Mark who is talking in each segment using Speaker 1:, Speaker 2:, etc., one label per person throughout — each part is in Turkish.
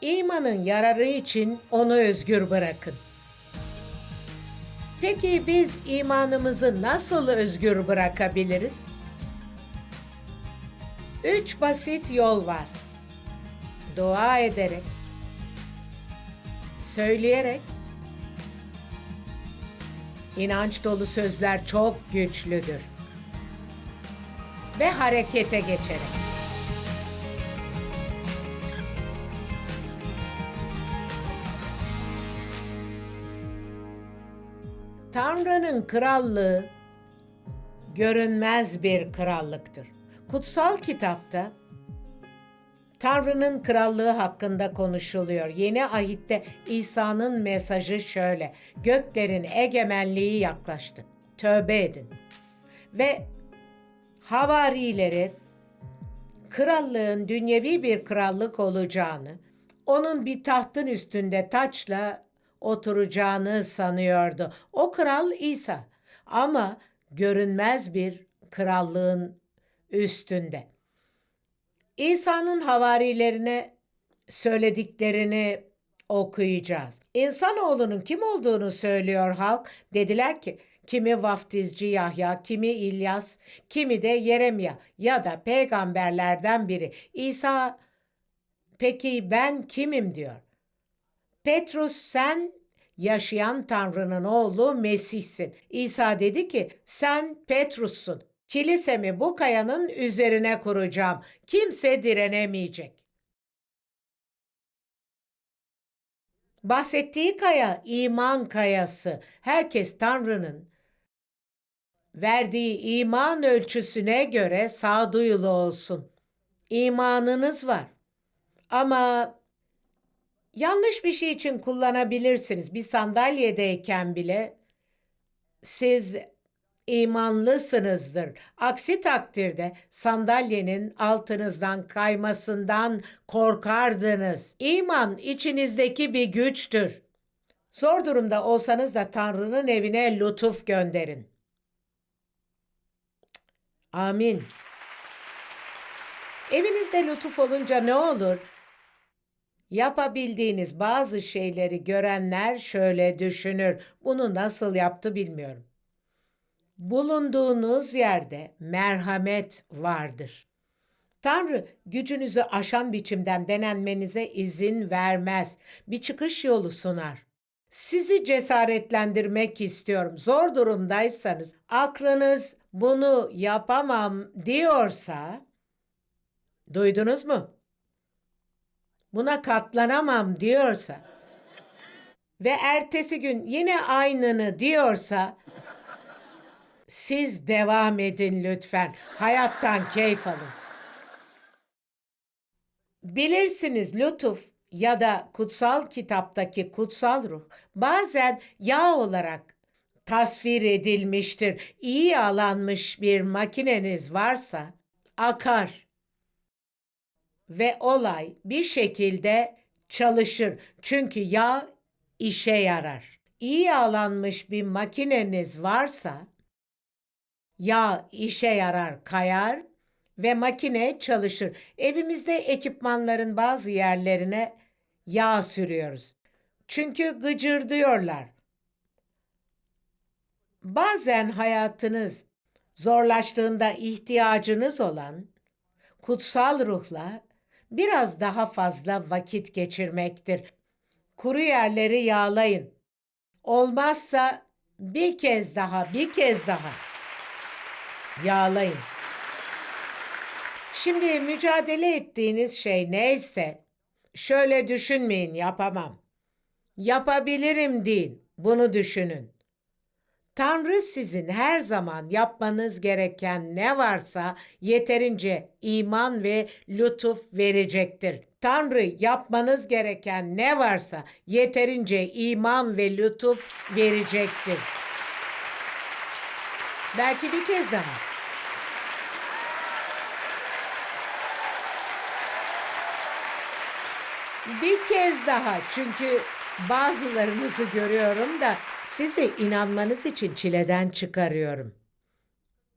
Speaker 1: İmanın yararı için onu özgür bırakın. Peki biz imanımızı nasıl özgür bırakabiliriz? Üç basit yol var. Dua ederek, söyleyerek, inanç dolu sözler çok güçlüdür. Ve harekete geçerek. Tanrı'nın krallığı görünmez bir krallıktır. Kutsal kitapta Tanrı'nın krallığı hakkında konuşuluyor. Yeni ahitte İsa'nın mesajı şöyle. Göklerin egemenliği yaklaştı. Tövbe edin. Ve havarileri krallığın dünyevi bir krallık olacağını, onun bir tahtın üstünde taçla oturacağını sanıyordu. O kral İsa ama görünmez bir krallığın üstünde. İsa'nın havarilerine söylediklerini okuyacağız. İnsanoğlunun kim olduğunu söylüyor halk. Dediler ki kimi vaftizci Yahya, kimi İlyas, kimi de Yeremya ya da peygamberlerden biri. İsa peki ben kimim diyor. Petrus sen yaşayan Tanrı'nın oğlu Mesih'sin. İsa dedi ki sen Petrus'sun. Kilisemi bu kayanın üzerine kuracağım. Kimse direnemeyecek. Bahsettiği kaya iman kayası. Herkes Tanrı'nın verdiği iman ölçüsüne göre sağduyulu olsun. İmanınız var. Ama yanlış bir şey için kullanabilirsiniz. Bir sandalyedeyken bile siz imanlısınızdır. Aksi takdirde sandalyenin altınızdan kaymasından korkardınız. İman içinizdeki bir güçtür. Zor durumda olsanız da Tanrı'nın evine lütuf gönderin. Amin. Evinizde lütuf olunca ne olur? Yapabildiğiniz bazı şeyleri görenler şöyle düşünür. Bunu nasıl yaptı bilmiyorum. Bulunduğunuz yerde merhamet vardır. Tanrı gücünüzü aşan biçimden denenmenize izin vermez. Bir çıkış yolu sunar. Sizi cesaretlendirmek istiyorum. Zor durumdaysanız, aklınız bunu yapamam diyorsa, duydunuz mu? Buna katlanamam diyorsa ve ertesi gün yine aynını diyorsa, siz devam edin lütfen. Hayattan keyif alın. Bilirsiniz lütuf ya da kutsal kitaptaki kutsal ruh bazen yağ olarak tasvir edilmiştir. İyi yağlanmış bir makineniz varsa akar ve olay bir şekilde çalışır. Çünkü yağ işe yarar. İyi yağlanmış bir makineniz varsa yağ işe yarar, kayar ve makine çalışır. Evimizde ekipmanların bazı yerlerine yağ sürüyoruz. Çünkü gıcırdıyorlar. Bazen hayatınız zorlaştığında ihtiyacınız olan kutsal ruhla biraz daha fazla vakit geçirmektir. Kuru yerleri yağlayın. Olmazsa bir kez daha, bir kez daha yağlayın. Şimdi mücadele ettiğiniz şey neyse şöyle düşünmeyin yapamam. Yapabilirim deyin. Bunu düşünün. Tanrı sizin her zaman yapmanız gereken ne varsa yeterince iman ve lütuf verecektir. Tanrı yapmanız gereken ne varsa yeterince iman ve lütuf verecektir. Belki bir kez daha. Bir kez daha çünkü bazılarınızı görüyorum da size inanmanız için çileden çıkarıyorum.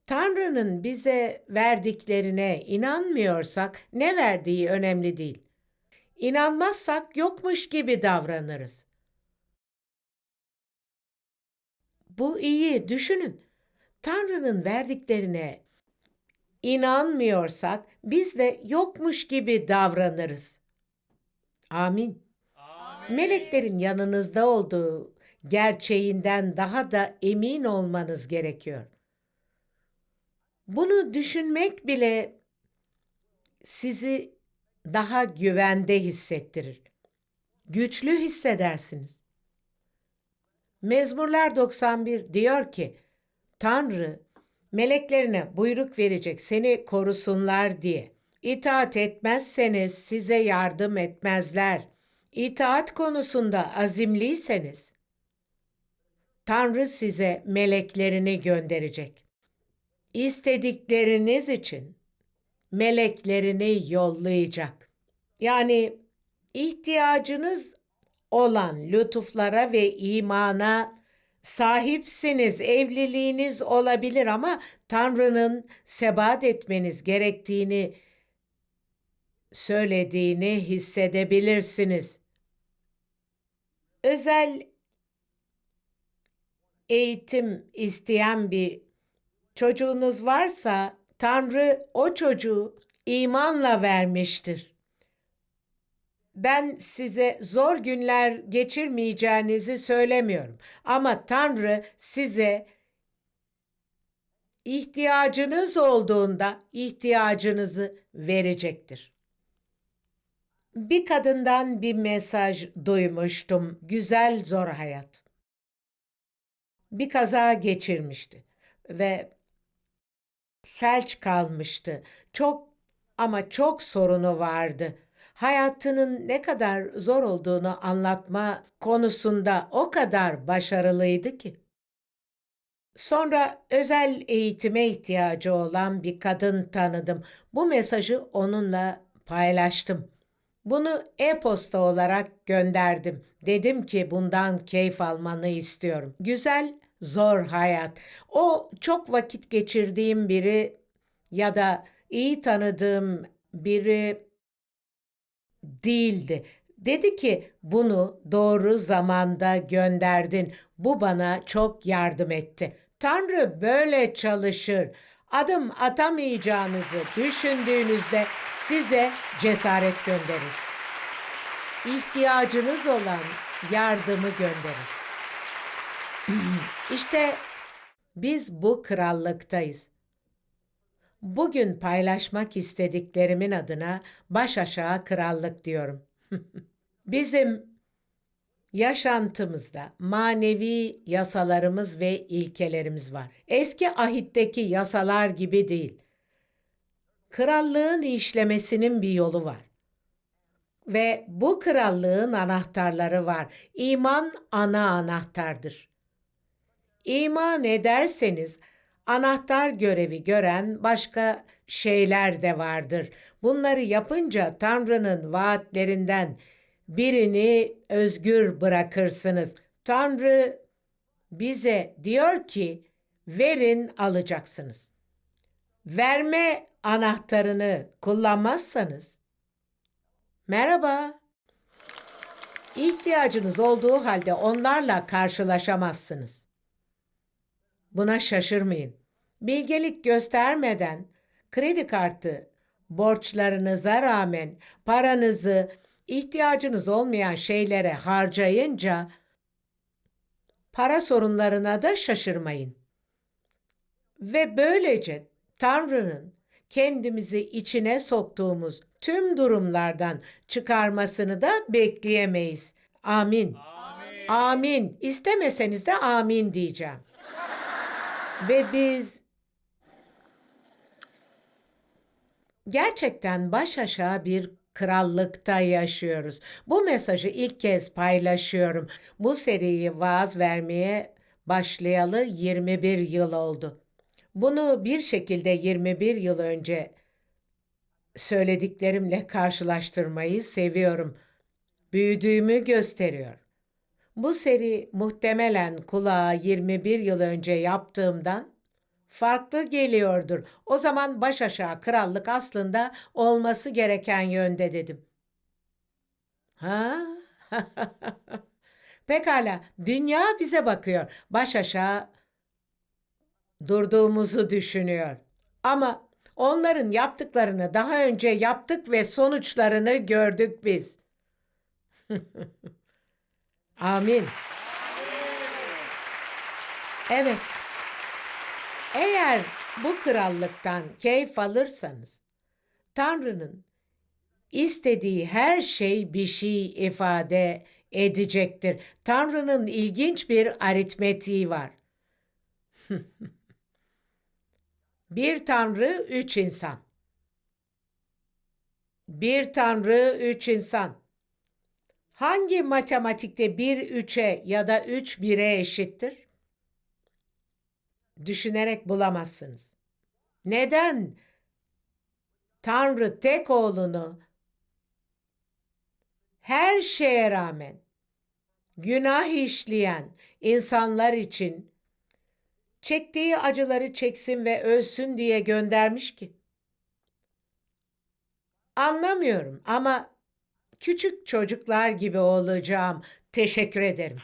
Speaker 1: Tanrı'nın bize verdiklerine inanmıyorsak ne verdiği önemli değil. İnanmazsak yokmuş gibi davranırız. Bu iyi, düşünün. Tanrı'nın verdiklerine inanmıyorsak biz de yokmuş gibi davranırız. Amin. Meleklerin yanınızda olduğu gerçeğinden daha da emin olmanız gerekiyor. Bunu düşünmek bile sizi daha güvende hissettirir. Güçlü hissedersiniz. Mezmurlar 91 diyor ki, Tanrı meleklerine buyruk verecek seni korusunlar diye. İtaat etmezseniz size yardım etmezler. İtaat konusunda azimliyseniz Tanrı size meleklerini gönderecek. İstedikleriniz için meleklerini yollayacak. Yani ihtiyacınız olan lütuflara ve imana sahipsiniz. Evliliğiniz olabilir ama Tanrı'nın sebat etmeniz gerektiğini söylediğini hissedebilirsiniz. Özel eğitim isteyen bir çocuğunuz varsa Tanrı o çocuğu imanla vermiştir. Ben size zor günler geçirmeyeceğinizi söylemiyorum ama Tanrı size ihtiyacınız olduğunda ihtiyacınızı verecektir. Bir kadından bir mesaj duymuştum. Güzel zor hayat. Bir kaza geçirmişti ve felç kalmıştı. Çok ama çok sorunu vardı. Hayatının ne kadar zor olduğunu anlatma konusunda o kadar başarılıydı ki. Sonra özel eğitime ihtiyacı olan bir kadın tanıdım. Bu mesajı onunla paylaştım. Bunu e-posta olarak gönderdim. Dedim ki bundan keyif almanı istiyorum. Güzel, zor hayat. O çok vakit geçirdiğim biri ya da iyi tanıdığım biri değildi. Dedi ki bunu doğru zamanda gönderdin. Bu bana çok yardım etti. Tanrı böyle çalışır. Adım atamayacağınızı düşündüğünüzde size cesaret gönderir. İhtiyacınız olan yardımı gönderir. işte biz bu krallıktayız. Bugün paylaşmak istediklerimin adına baş aşağı krallık diyorum. Bizim yaşantımızda manevi yasalarımız ve ilkelerimiz var. Eski ahitteki yasalar gibi değil. Krallığın işlemesinin bir yolu var. Ve bu krallığın anahtarları var. İman ana anahtardır. İman ederseniz anahtar görevi gören başka şeyler de vardır. Bunları yapınca Tanrı'nın vaatlerinden birini özgür bırakırsınız. Tanrı bize diyor ki verin alacaksınız. Verme anahtarını kullanmazsanız merhaba ihtiyacınız olduğu halde onlarla karşılaşamazsınız. Buna şaşırmayın. Bilgelik göstermeden kredi kartı borçlarınıza rağmen paranızı ihtiyacınız olmayan şeylere harcayınca para sorunlarına da şaşırmayın. Ve böylece Tanrı'nın kendimizi içine soktuğumuz tüm durumlardan çıkarmasını da bekleyemeyiz. Amin. Amin. amin. İstemeseniz de amin diyeceğim. Ve biz gerçekten baş aşağı bir krallıkta yaşıyoruz. Bu mesajı ilk kez paylaşıyorum. Bu seriyi vaaz vermeye başlayalı 21 yıl oldu. Bunu bir şekilde 21 yıl önce söylediklerimle karşılaştırmayı seviyorum. Büyüdüğümü gösteriyor. Bu seri muhtemelen kulağa 21 yıl önce yaptığımdan farklı geliyordur. O zaman baş aşağı krallık aslında olması gereken yönde dedim. Ha? Pekala, dünya bize bakıyor. Baş aşağı durduğumuzu düşünüyor. Ama onların yaptıklarını daha önce yaptık ve sonuçlarını gördük biz. Amin. Evet. Eğer bu krallıktan keyif alırsanız, Tanrı'nın istediği her şey bir şey ifade edecektir. Tanrı'nın ilginç bir aritmetiği var. bir Tanrı, üç insan. Bir Tanrı, üç insan. Hangi matematikte bir üçe ya da üç bire eşittir? Düşünerek bulamazsınız. Neden Tanrı tek oğlunu her şeye rağmen günah işleyen insanlar için çektiği acıları çeksin ve ölsün diye göndermiş ki? Anlamıyorum ama küçük çocuklar gibi olacağım. Teşekkür ederim.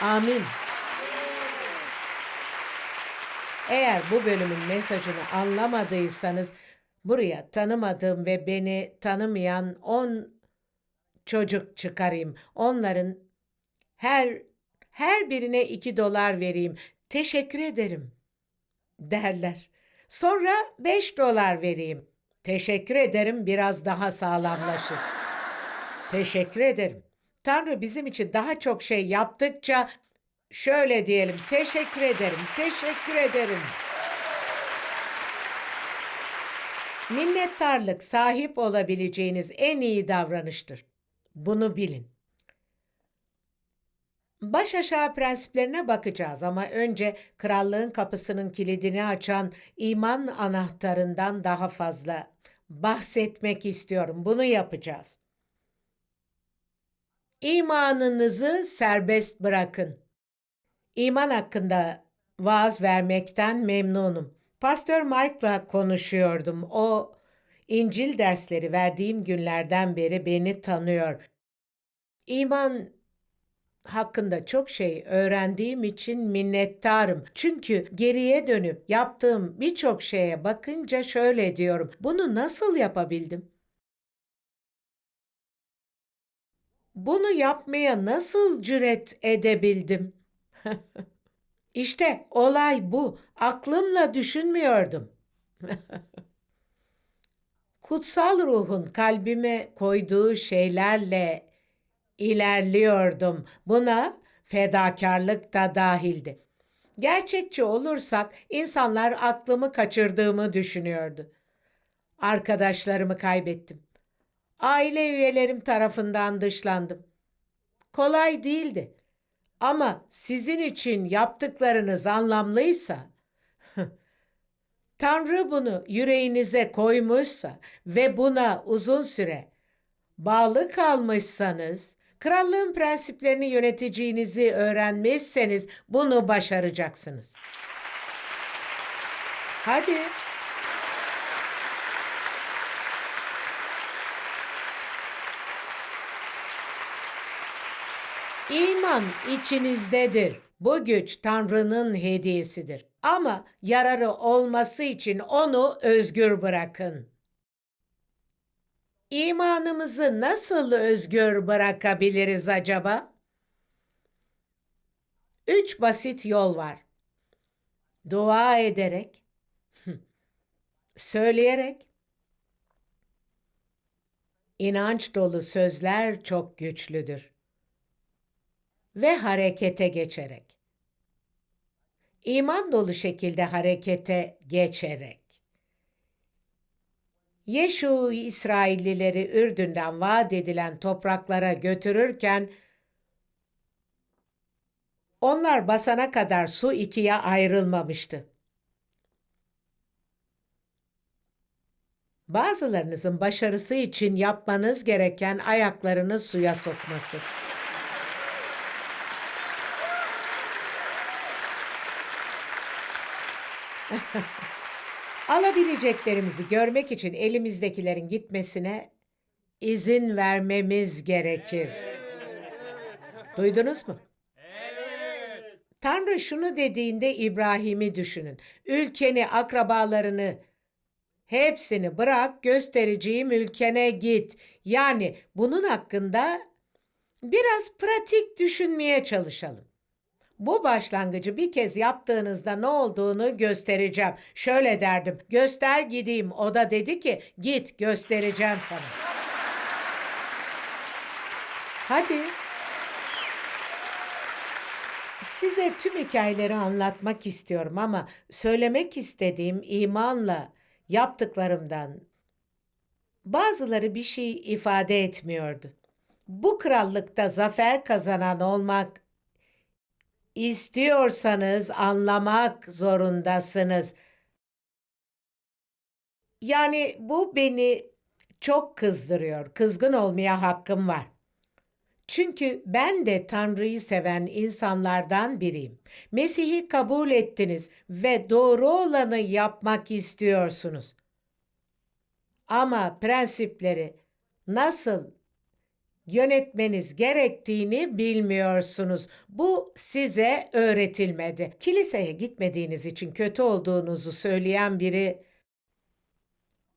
Speaker 1: Amin. Eğer bu bölümün mesajını anlamadıysanız buraya tanımadığım ve beni tanımayan 10 çocuk çıkarayım. Onların her her birine 2 dolar vereyim. Teşekkür ederim derler. Sonra 5 dolar vereyim. Teşekkür ederim biraz daha sağlamlaşır. Teşekkür ederim. Tanrı bizim için daha çok şey yaptıkça şöyle diyelim. Teşekkür ederim. Teşekkür ederim. Minnettarlık sahip olabileceğiniz en iyi davranıştır. Bunu bilin. Baş aşağı prensiplerine bakacağız ama önce krallığın kapısının kilidini açan iman anahtarından daha fazla bahsetmek istiyorum. Bunu yapacağız. İmanınızı serbest bırakın. İman hakkında vaaz vermekten memnunum. Pastör Mike'la konuşuyordum. O İncil dersleri verdiğim günlerden beri beni tanıyor. İman hakkında çok şey öğrendiğim için minnettarım. Çünkü geriye dönüp yaptığım birçok şeye bakınca şöyle diyorum. Bunu nasıl yapabildim? Bunu yapmaya nasıl cüret edebildim? İşte olay bu. Aklımla düşünmüyordum. Kutsal ruhun kalbime koyduğu şeylerle ilerliyordum. Buna fedakarlık da dahildi. Gerçekçi olursak insanlar aklımı kaçırdığımı düşünüyordu. Arkadaşlarımı kaybettim. Aile üyelerim tarafından dışlandım. Kolay değildi. Ama sizin için yaptıklarınız anlamlıysa, Tanrı bunu yüreğinize koymuşsa ve buna uzun süre bağlı kalmışsanız, krallığın prensiplerini yöneteceğinizi öğrenmişseniz bunu başaracaksınız. Hadi. İman içinizdedir. Bu güç Tanrı'nın hediyesidir. Ama yararı olması için onu özgür bırakın. İmanımızı nasıl özgür bırakabiliriz acaba? Üç basit yol var. Dua ederek, söyleyerek, inanç dolu sözler çok güçlüdür ve harekete geçerek. İman dolu şekilde harekete geçerek. Yeşu İsraillileri Ürdün'den vaat edilen topraklara götürürken onlar basana kadar su ikiye ayrılmamıştı. Bazılarınızın başarısı için yapmanız gereken ayaklarını suya sokması. Alabileceklerimizi görmek için elimizdekilerin gitmesine izin vermemiz gerekir. Duydunuz mu? Tanrı şunu dediğinde İbrahim'i düşünün. Ülkeni, akrabalarını, hepsini bırak, göstereceğim ülkene git. Yani bunun hakkında biraz pratik düşünmeye çalışalım. Bu başlangıcı bir kez yaptığınızda ne olduğunu göstereceğim. Şöyle derdim, göster gideyim. O da dedi ki, git göstereceğim sana. Hadi. Size tüm hikayeleri anlatmak istiyorum ama söylemek istediğim imanla yaptıklarımdan bazıları bir şey ifade etmiyordu. Bu krallıkta zafer kazanan olmak istiyorsanız anlamak zorundasınız. Yani bu beni çok kızdırıyor. Kızgın olmaya hakkım var. Çünkü ben de Tanrı'yı seven insanlardan biriyim. Mesih'i kabul ettiniz ve doğru olanı yapmak istiyorsunuz. Ama prensipleri nasıl yönetmeniz gerektiğini bilmiyorsunuz. Bu size öğretilmedi. Kiliseye gitmediğiniz için kötü olduğunuzu söyleyen biri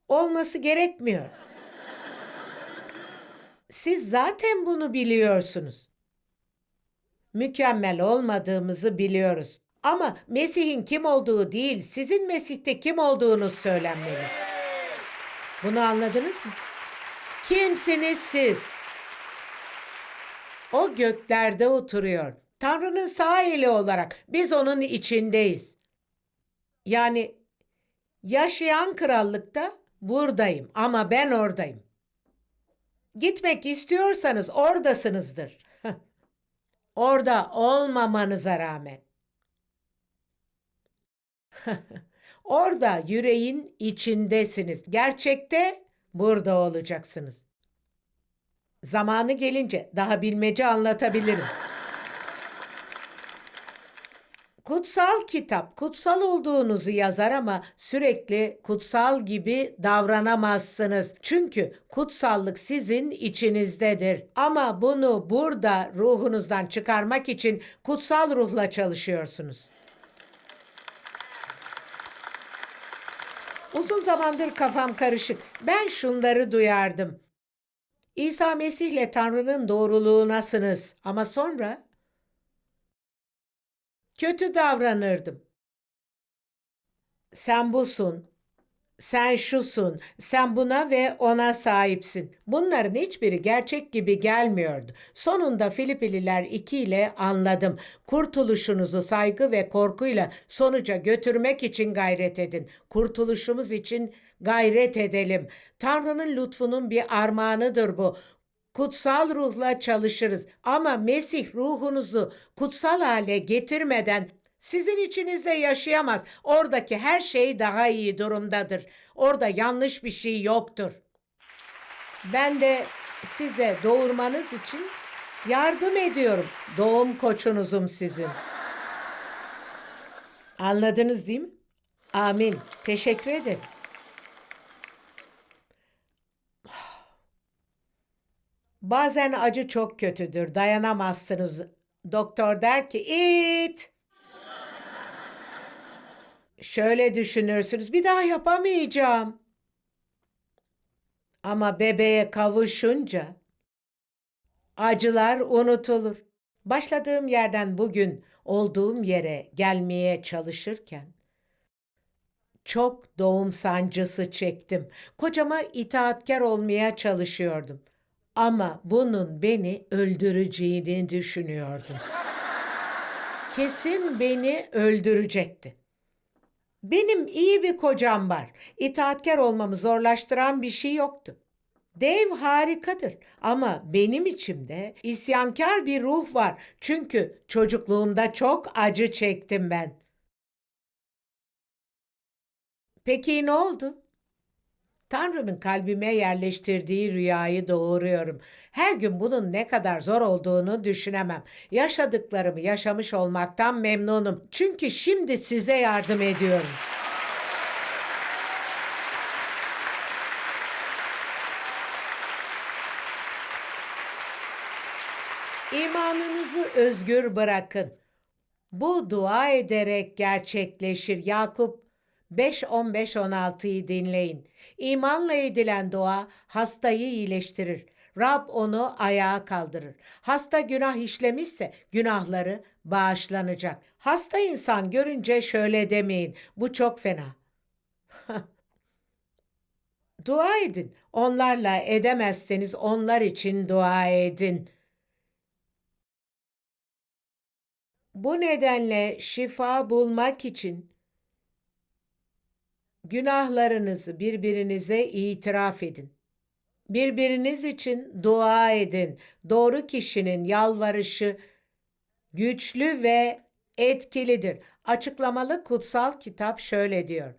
Speaker 1: olması gerekmiyor. Siz zaten bunu biliyorsunuz. Mükemmel olmadığımızı biliyoruz. Ama Mesih'in kim olduğu değil, sizin Mesih'te kim olduğunuz söylenmeli. Bunu anladınız mı? Kimsiniz siz? O göklerde oturuyor. Tanrı'nın sağ eli olarak biz onun içindeyiz. Yani yaşayan krallıkta buradayım ama ben oradayım. Gitmek istiyorsanız oradasınızdır. Orada olmamanıza rağmen. Orada yüreğin içindesiniz. Gerçekte burada olacaksınız. Zamanı gelince daha bilmece anlatabilirim. Kutsal kitap kutsal olduğunuzu yazar ama sürekli kutsal gibi davranamazsınız. Çünkü kutsallık sizin içinizdedir. Ama bunu burada ruhunuzdan çıkarmak için kutsal ruhla çalışıyorsunuz. Uzun zamandır kafam karışık. Ben şunları duyardım. İsa Mesih'le Tanrı'nın doğruluğunasınız ama sonra kötü davranırdım. Sen busun, sen şusun, sen buna ve ona sahipsin. Bunların hiçbiri gerçek gibi gelmiyordu. Sonunda Filipililer 2 ile anladım. Kurtuluşunuzu saygı ve korkuyla sonuca götürmek için gayret edin. Kurtuluşumuz için gayret edelim. Tanrı'nın lütfunun bir armağanıdır bu. Kutsal ruhla çalışırız ama Mesih ruhunuzu kutsal hale getirmeden sizin içinizde yaşayamaz. Oradaki her şey daha iyi durumdadır. Orada yanlış bir şey yoktur. Ben de size doğurmanız için yardım ediyorum. Doğum koçunuzum sizin. Anladınız değil mi? Amin. Teşekkür ederim. Bazen acı çok kötüdür. Dayanamazsınız. Doktor der ki it. Şöyle düşünürsünüz. Bir daha yapamayacağım. Ama bebeğe kavuşunca acılar unutulur. Başladığım yerden bugün olduğum yere gelmeye çalışırken çok doğum sancısı çektim. Kocama itaatkar olmaya çalışıyordum. Ama bunun beni öldüreceğini düşünüyordum. Kesin beni öldürecekti. Benim iyi bir kocam var. İtaatkar olmamı zorlaştıran bir şey yoktu. Dev harikadır ama benim içimde isyankar bir ruh var. Çünkü çocukluğumda çok acı çektim ben. Peki ne oldu? Tanrı'nın kalbime yerleştirdiği rüyayı doğuruyorum. Her gün bunun ne kadar zor olduğunu düşünemem. Yaşadıklarımı yaşamış olmaktan memnunum. Çünkü şimdi size yardım ediyorum. İmanınızı özgür bırakın. Bu dua ederek gerçekleşir. Yakup 5 15 16'yı dinleyin. İmanla edilen dua hastayı iyileştirir. Rab onu ayağa kaldırır. Hasta günah işlemişse günahları bağışlanacak. Hasta insan görünce şöyle demeyin. Bu çok fena. dua edin. Onlarla edemezseniz onlar için dua edin. Bu nedenle şifa bulmak için günahlarınızı birbirinize itiraf edin. Birbiriniz için dua edin. Doğru kişinin yalvarışı güçlü ve etkilidir. Açıklamalı kutsal kitap şöyle diyor.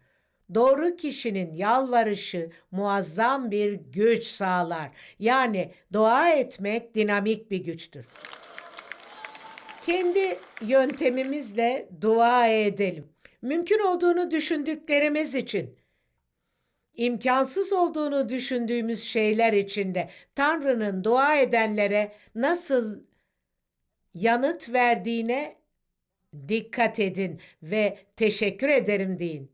Speaker 1: Doğru kişinin yalvarışı muazzam bir güç sağlar. Yani dua etmek dinamik bir güçtür. Kendi yöntemimizle dua edelim. Mümkün olduğunu düşündüklerimiz için, imkansız olduğunu düşündüğümüz şeyler içinde Tanrı'nın dua edenlere nasıl yanıt verdiğine dikkat edin ve teşekkür ederim deyin.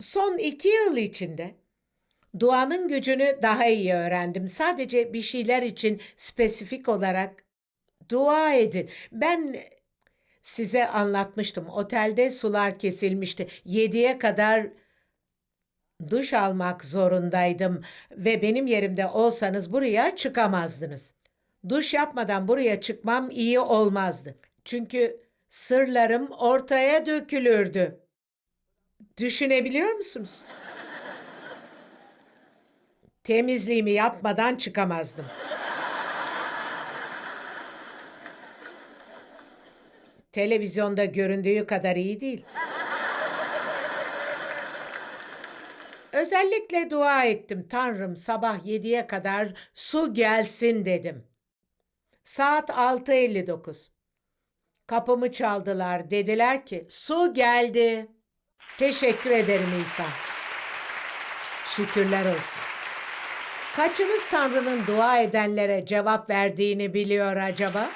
Speaker 1: Son iki yıl içinde duanın gücünü daha iyi öğrendim. Sadece bir şeyler için spesifik olarak dua edin. Ben size anlatmıştım. Otelde sular kesilmişti. Yediye kadar duş almak zorundaydım ve benim yerimde olsanız buraya çıkamazdınız. Duş yapmadan buraya çıkmam iyi olmazdı. Çünkü sırlarım ortaya dökülürdü. Düşünebiliyor musunuz? Temizliğimi yapmadan çıkamazdım. Televizyonda göründüğü kadar iyi değil. Özellikle dua ettim. Tanrım sabah 7'ye kadar su gelsin dedim. Saat 6.59. Kapımı çaldılar. Dediler ki su geldi. Teşekkür ederim İsa. Şükürler olsun. Kaçınız Tanrı'nın dua edenlere cevap verdiğini biliyor acaba?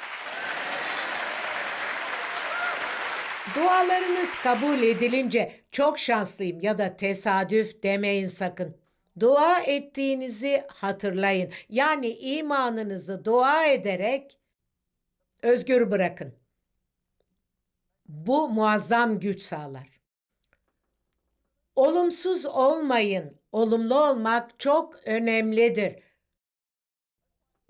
Speaker 1: Dualarınız kabul edilince çok şanslıyım ya da tesadüf demeyin sakın. Dua ettiğinizi hatırlayın. Yani imanınızı dua ederek özgür bırakın. Bu muazzam güç sağlar. Olumsuz olmayın. Olumlu olmak çok önemlidir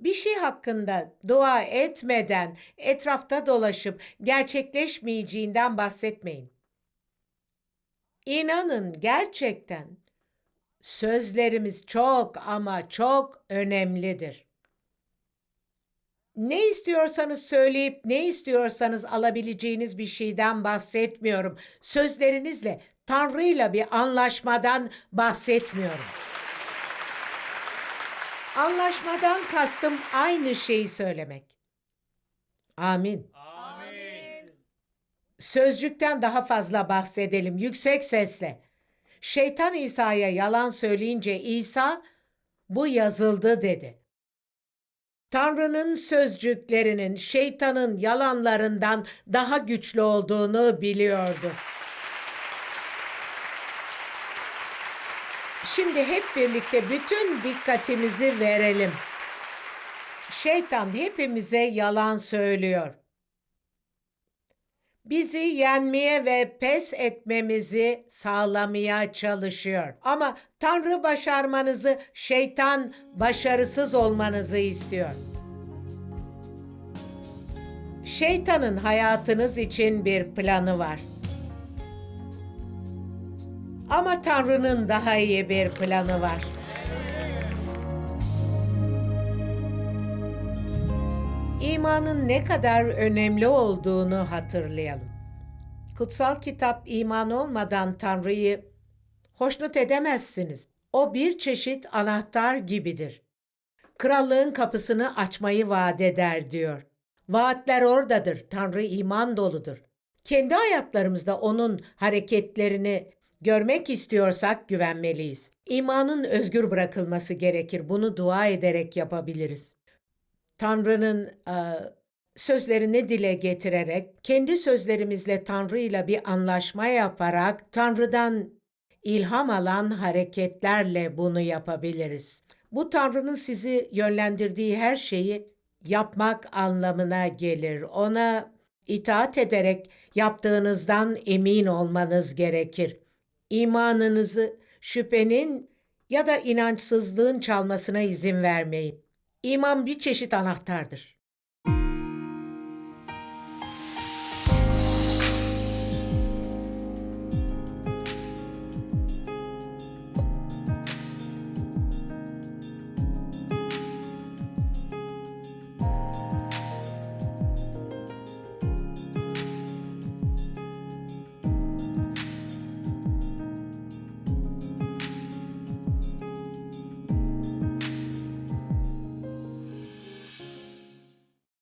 Speaker 1: bir şey hakkında dua etmeden etrafta dolaşıp gerçekleşmeyeceğinden bahsetmeyin. İnanın gerçekten sözlerimiz çok ama çok önemlidir. Ne istiyorsanız söyleyip ne istiyorsanız alabileceğiniz bir şeyden bahsetmiyorum. Sözlerinizle Tanrı'yla bir anlaşmadan bahsetmiyorum. Anlaşmadan kastım aynı şeyi söylemek. Amin.
Speaker 2: Amin.
Speaker 1: Sözcükten daha fazla bahsedelim yüksek sesle. Şeytan İsa'ya yalan söyleyince İsa bu yazıldı dedi. Tanrı'nın sözcüklerinin şeytanın yalanlarından daha güçlü olduğunu biliyordu. Şimdi hep birlikte bütün dikkatimizi verelim. Şeytan hepimize yalan söylüyor. Bizi yenmeye ve pes etmemizi sağlamaya çalışıyor. Ama Tanrı başarmanızı, şeytan başarısız olmanızı istiyor. Şeytanın hayatınız için bir planı var. Ama Tanrı'nın daha iyi bir planı var. İmanın ne kadar önemli olduğunu hatırlayalım. Kutsal kitap iman olmadan Tanrı'yı hoşnut edemezsiniz. O bir çeşit anahtar gibidir. Krallığın kapısını açmayı vaat eder diyor. Vaatler oradadır. Tanrı iman doludur. Kendi hayatlarımızda onun hareketlerini Görmek istiyorsak güvenmeliyiz. İmanın özgür bırakılması gerekir. Bunu dua ederek yapabiliriz. Tanrı'nın e, sözlerini dile getirerek, kendi sözlerimizle Tanrı'yla bir anlaşma yaparak, Tanrı'dan ilham alan hareketlerle bunu yapabiliriz. Bu Tanrı'nın sizi yönlendirdiği her şeyi yapmak anlamına gelir. Ona itaat ederek yaptığınızdan emin olmanız gerekir. İmanınızı şüphenin ya da inançsızlığın çalmasına izin vermeyin. İman bir çeşit anahtardır.